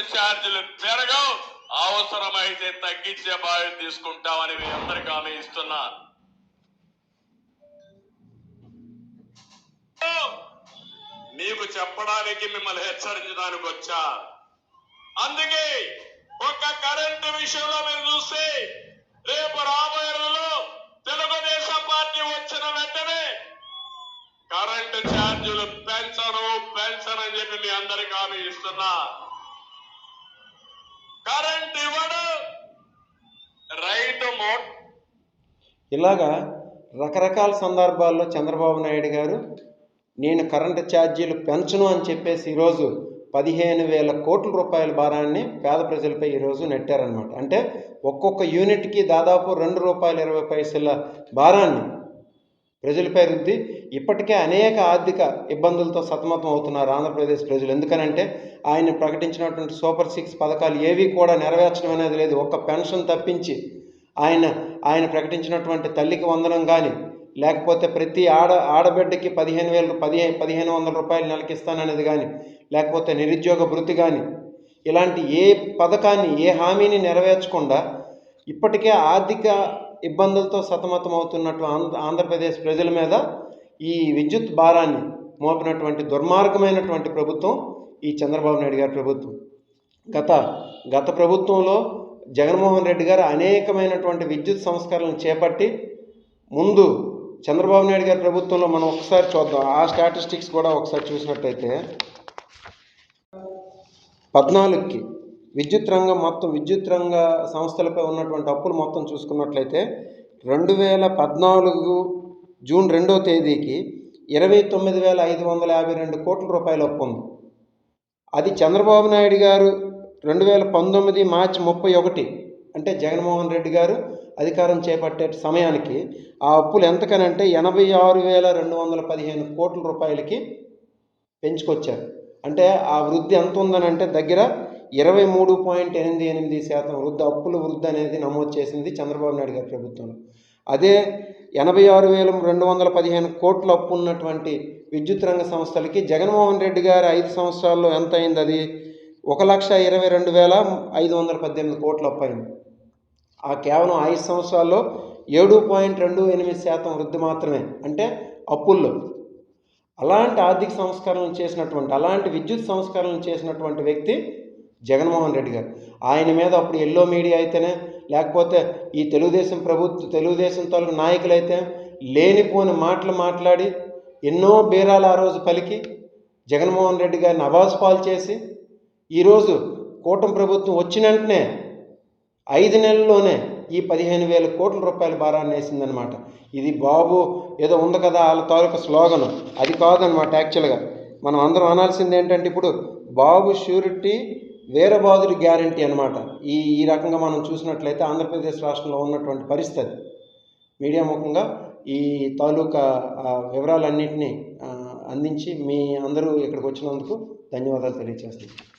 ఛార్జీలు పెరగవు. అవసరమైతే తగ్గించే బాధ్యత తీసుకుంటామని మీ అందరికి హామీ ఇస్తున్నా. మీకు చెప్పడానికి మిమ్మల్ని హెచ్చరించడానికి వచ్చా. అందుకే ఒక కరెంటు విషయంలో మీరు చూస్తే రేపు రాబోయే రోజుల్లో తెలుగుదేశం పార్టీ వచ్చిన వెంటనే కరెంటు ఛార్జీలు పెంచను పెంచనని చెప్పి మీ అందరికి హామీ ఇస్తున్నా. కరెంట్ ఇవ్వడు. రైతు ఇలాగా రకరకాల సందర్భాల్లో చంద్రబాబు నాయుడు గారు నేను కరెంటు ఛార్జీలు పెంచను అని చెప్పేసి ఈరోజు పదిహేను వేల కోట్ల రూపాయల భారాన్ని పేద ప్రజలపై ఈరోజు నెట్టారనమాట అంటే ఒక్కొక్క యూనిట్కి దాదాపు రెండు రూపాయల ఇరవై పైసల భారాన్ని ప్రజలపై రుద్ది ఇప్పటికే అనేక ఆర్థిక ఇబ్బందులతో సతమతం అవుతున్నారు ఆంధ్రప్రదేశ్ ప్రజలు. ఎందుకనంటే ఆయన ప్రకటించినటువంటి సూపర్ సిక్స్ పథకాలు ఏవి కూడా నెరవేర్చడం అనేది లేదు. ఒక్క పెన్షన్ తప్పించి ఆయన ఆయన ప్రకటించినటువంటి తల్లికి వందనం కానీ లేకపోతే ప్రతి ఆడ ఆడబిడ్డకి పదిహేను వేలు పదిహేను పదిహేను వందల రూపాయలు నెలకిస్తాననేది కానీ లేకపోతే నిరుద్యోగ భృతి కానీ ఇలాంటి ఏ పథకాన్ని ఏ హామీని నెరవేర్చకుండా ఇప్పటికే ఆర్థిక ఇబ్బందులతో సతమతం అవుతున్నట్టు ఆంధ్ర ఆంధ్రప్రదేశ్ ప్రజల మీద ఈ విద్యుత్ భారాన్ని మోపినటువంటి దుర్మార్గమైనటువంటి ప్రభుత్వం ఈ చంద్రబాబు నాయుడు గారి ప్రభుత్వం. గత గత ప్రభుత్వంలో జగన్మోహన్ రెడ్డి గారు అనేకమైనటువంటి విద్యుత్ సంస్కరణలు చేపట్టి ముందు చంద్రబాబు నాయుడు గారి ప్రభుత్వంలో మనం ఒకసారి చూద్దాం. ఆ స్టాటిస్టిక్స్ కూడా ఒకసారి చూసినట్టయితే పద్నాలుగుకి విద్యుత్ రంగం మొత్తం విద్యుత్ రంగ సంస్థలపై ఉన్నటువంటి అప్పులు మొత్తం చూసుకున్నట్లయితే రెండు వేల పద్నాలుగు జూన్ రెండో తేదీకి ఇరవై తొమ్మిది వేల ఐదు వందల యాభై రెండు కోట్ల రూపాయల అప్పు ఉంది. అది చంద్రబాబు నాయుడు గారు రెండు వేల పంతొమ్మిది మార్చి ముప్పై ఒకటి అంటే జగన్మోహన్ రెడ్డి గారు అధికారం చేపట్టే సమయానికి ఆ అప్పులు ఎంతకనంటే ఎనభై ఆరు వేల రెండు వందల పదిహేను కోట్ల రూపాయలకి పెంచుకొచ్చారు. అంటే ఆ వృద్ధి ఎంత ఉందనంటే దగ్గర ఇరవై మూడు పాయింట్ ఎనిమిది ఎనిమిది శాతం వృద్ధి అప్పుల వృద్ధి అనేది నమోదు చేసింది చంద్రబాబు నాయుడు గారి ప్రభుత్వంలో. అదే ఎనభై ఆరు వేల రెండు వందల పదిహేను కోట్ల అప్పు ఉన్నటువంటి విద్యుత్ రంగ సంస్థలకి జగన్మోహన్ రెడ్డి గారి ఐదు సంవత్సరాల్లో ఎంత అయింది అది? ఒక లక్ష ఇరవై రెండు వేల ఐదు వందల పద్దెనిమిది కోట్ల అప్పు అయింది. ఆ కేవలం ఐదు సంవత్సరాల్లో ఏడు పాయింట్ రెండు ఎనిమిది శాతం వృద్ధి మాత్రమే అంటే అప్పుల్లో. అలాంటి ఆర్థిక సంస్కరణలు చేసినటువంటి అలాంటి విద్యుత్ సంస్కరణలు చేసినటువంటి వ్యక్తి జగన్మోహన్ రెడ్డి గారు. ఆయన మీద అప్పుడు ఎల్లో మీడియా అయితేనే లేకపోతే ఈ తెలుగుదేశం ప్రభుత్వ తెలుగుదేశం తాలూకు నాయకులైతే లేనిపోని మాటలు మాట్లాడి ఎన్నో బేరాలు ఆ రోజు పలికి జగన్మోహన్ రెడ్డి గారిని అవాజ్ పాలు చేసి ఈరోజు కూటమి ప్రభుత్వం వచ్చిన వెంటనే ఐదు నెలల్లోనే ఈ పదిహేను వేల కోట్ల రూపాయల భారాన్ని వేసిందనమాట ఇది బాబు ఏదో ఉంది కదా వాళ్ళ తాలూకా స్లోగన్. అది కాదనమాట యాక్చువల్గా. మనం అందరం అనాల్సింది ఏంటంటే ఇప్పుడు బాబు షూరిటీ వీరబాదుడి గ్యారంటీ అనమాట ఈ ఈ రకంగా మనం చూసినట్లయితే ఆంధ్రప్రదేశ్ రాష్ట్రంలో ఉన్నటువంటి పరిస్థితి. మీడియా ముఖంగా ఈ తాలూకా వివరాలన్నింటినీ అందించి మీ అందరూ ఇక్కడికి వచ్చినందుకు ధన్యవాదాలు తెలియజేస్తున్నాను